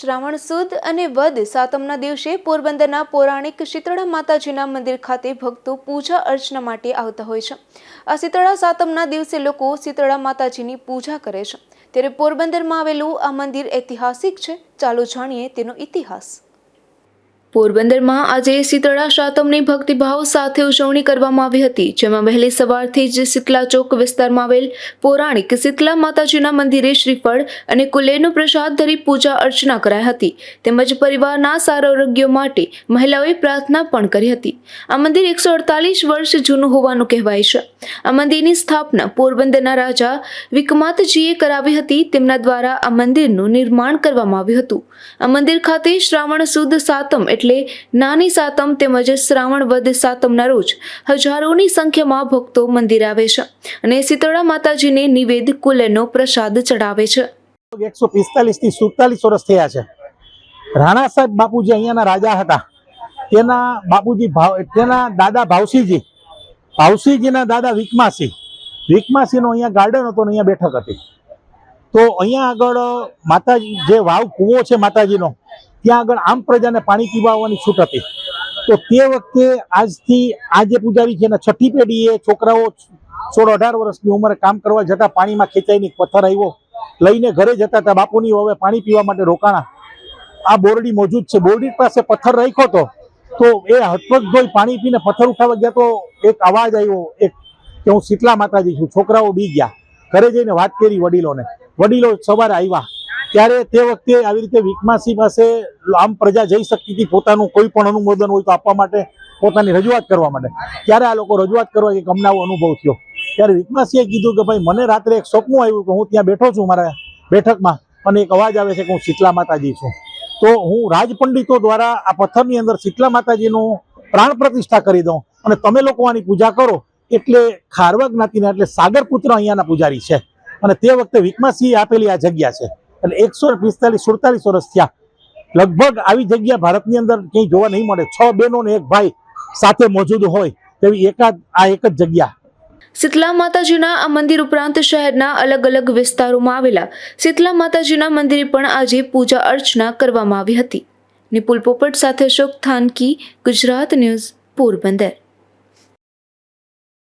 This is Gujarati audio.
શ્રાવણ સુદ અને વદ સાતમના દિવસે પોરબંદરના પૌરાણિક શીતળા માતાજીના મંદિર ખાતે ભક્તો પૂજા અર્ચના માટે આવતા હોય છે. આ શીતળા સાતમના દિવસે લોકો શીતળા માતાજીની પૂજા કરે છે. ત્યારે પોરબંદરમાં આવેલું આ મંદિર ઐતિહાસિક છે. ચાલો જાણીએ તેનો ઇતિહાસ. પોરબંદરમાં આજે શીતળા સાતમની ભક્તિભાવ સાથે ઉજવણી કરવામાં આવી હતી, જેમાં વહેલી સવારથી જ શીતલા ચોક વિસ્તારમાં આવેલ પૌરાણિક શીતલા માતાજીના મંદિરે શ્રીફળ અને કુલેરનો પ્રસાદ ધરી પૂજા અર્ચના કરાઈ હતી. તેમજ પરિવારના સારા આરોગ્ય માટે મહિલાઓએ પ્રાર્થના પણ કરી હતી. આ મંદિર એકસો અડતાલીસ વર્ષ જૂનું હોવાનું કહેવાય છે. આ મંદિરની સ્થાપના પોરબંદરના રાજા વિકમાતજીએ કરાવી હતી, તેમના દ્વારા આ મંદિરનું નિર્માણ કરવામાં આવ્યું હતું. આ મંદિર ખાતે શ્રાવણ સુદ સાતમ એટલે નાની સાતમ તેમજ શ્રાવણ વદ સાતમના રોજ હજારોની સંખ્યામાં ભક્તો મંદિર આવે છે અને શીતળા માતાજીને નિવેદ કુલનો પ્રસાદ ચડાવે છે. એકસો પિસ્તાલીસથી સુડતાલીસ વર્ષ થયા છે. રાણા સાહેબ બાપુજી અહીંયાના રાજા હતા. તેના બાપુજી ભાવ, તેના દાદા ભાવસીજી ભાવસીજીના દાદા વિકમાસી. વિકમાસીનો અહીંયા ગાર્ડન હતો ને અહીંયા બેઠક હતી. તો અહીંયા આગળ માતાજી, જે વાવ, કૂવો છે માતાજીનો ત્યાં આગળ આમ પ્રજાને પાણી પીવાવાની છૂટ હતી તો તે વખતે આજથી આ જે પૂજારી છે એના છઠ્ઠી પેઢીએ છોકરાઓ સોળ અઢાર વર્ષની ઉંમરે કામ કરવા જતા પાણીમાં ખેંચાઈને પથ્થર આવ્યો. લઈને ઘરે જતા હતા. બાપુની હવે પાણી પીવા માટે રોકાણા. આ બોરડી મોજૂદ છે. બોરડી પાસે પથ્થર રાખ્યો હતો તો એ હથપગ ધોઈ પાણી પીને પથ્થર ઉઠાવવા ગયા તો એક અવાજ આવ્યો. એક કે હું શીતલા માતાજી છું. છોકરાઓ બી ગયા. ઘરે જઈને વાત કરી વડીલોને. વડીલો સવારે આવ્યા. ત્યારે તે વખતે આવી રીતે વિકમાસી પાસે આમ પ્રજા જઈ શકતી હતી, પોતાનું કોઈ પણ અનુમોદન હોય તો આપવા માટે, પોતાની રજૂઆત કરવા માટે. ત્યારે આ લોકો રજૂઆત કરવા કે અમને આવો અનુભવ થયો. ત્યારે વિકમાસીએ કીધું કે ભાઈ, મને રાત્રે એક સપનું આવ્યું કે હું ત્યાં બેઠો છું મારા બેઠકમાં, અને એક અવાજ આવે છે કે હું શીતલા માતાજી છું. તો હું રાજપંડિતો દ્વારા આ પથ્થરની અંદર શીતલા માતાજીનું પ્રાણ પ્રતિષ્ઠા કરી દઉં, અને તમે લોકો આની પૂજા કરો, એટલે ખારવા જ્ઞાતિના, એટલે સાગરપુત્ર અહીંયાના પૂજારી છે. અને તે વખતે વિકમાસિંહે આપેલી આ જગ્યા છે. એટલે એકસો પિસ્તાલીસ, સુડતાલીસ વર્ષ થયા. લગભગ આવી જગ્યા ભારતની અંદર ક્યાંય જોવા નહીં મળે. છ બહેનો એક ભાઈ સાથે મોજૂદ હોય તેવી એકાદ, આ એક જ જગ્યા. શીતલા માતાજીના આ મંદિર ઉપરાંત શહેરના અલગ અલગ વિસ્તારોમાં આવેલા. શીતલા માતાજીના મંદિરે પણ આજે પૂજા અર્ચના કરવામાં આવી હતી. નિપુલ પોપટ સાથે અશોક થાનકી, ગુજરાત ન્યૂઝ, પોરબંદર.